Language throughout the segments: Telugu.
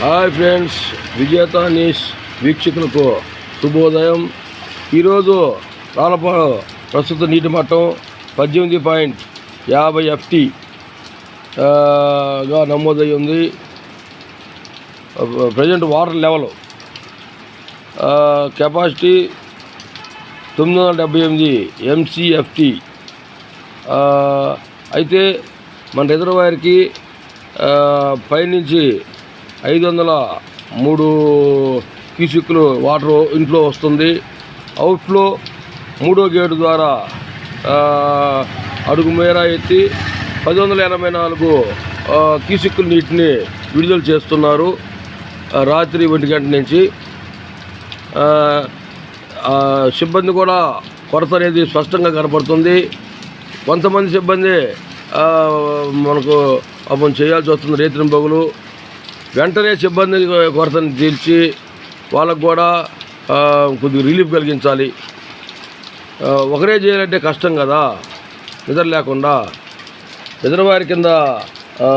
హాయ్ ఫ్రెండ్స్ విజేత న్యూస్ వీక్షకులకు శుభోదయం. ఈరోజు రాలపాడు ప్రస్తుత నీటి మట్టం పద్దెనిమిది పాయింట్ యాభై ఎఫ్టీ గా నమోదై ఉంది. ప్రజెంట్ వాటర్ లెవెల్ కెపాసిటీ తొమ్మిది వందల డెబ్బై ఎనిమిది ఎంసీఎఫ్టీ అయితే మన రిజర్వాయర్కి పైనుంచి ఐదు వందల మూడు క్యూసిక్లు వాటర్ ఇంట్లో వస్తుంది. అవుట్ఫ్లో మూడో గేటు ద్వారా అడుగు మేర ఎత్తి పది వందల ఎనభై నాలుగు ఆ, క్యూసిక్ల నీటిని విడుదల చేస్తున్నారు. రాత్రి ఒంటి గంట నుంచి సిబ్బంది కూడా కొరత అనేది స్పష్టంగా కనపడుతుంది. కొంతమంది సిబ్బంది మనకు పాపం చేయాల్సి వస్తుంది రేతిన బొగులు వెంటనే సిబ్బంది కొరతను తీర్చి వాళ్ళకు కూడా కొద్దిగా రిలీఫ్ కలిగించాలి. ఒకరే చేయాలంటే కష్టం కదా నిద్ర లేకుండా. రిజర్వాయర్ కింద ఆ,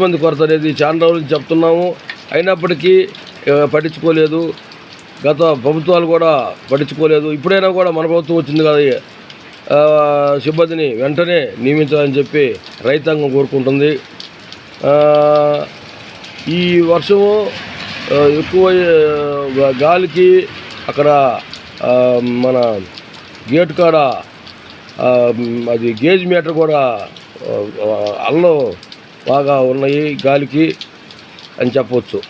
మంది కొరత అనేది చాలా రోజుల నుంచి చెప్తున్నాము. అయినప్పటికీ పట్టించుకోలేదు. గత ప్రభుత్వాలు కూడా పట్టించుకోలేదు. ఇప్పుడైనా కూడా మన ప్రభుత్వం వచ్చింది కదా సిబ్బందిని వెంటనే నియమించాలని చెప్పి రైతాంగం కోరుకుంటుంది. ఈ వర్షము ఎక్కువ గాలికి అక్కడ మన గేట్ కాడ అది గేజ్ మీటర్ కూడా అల్లం బాగా ఉన్నాయి గాలికి అని చెప్పవచ్చు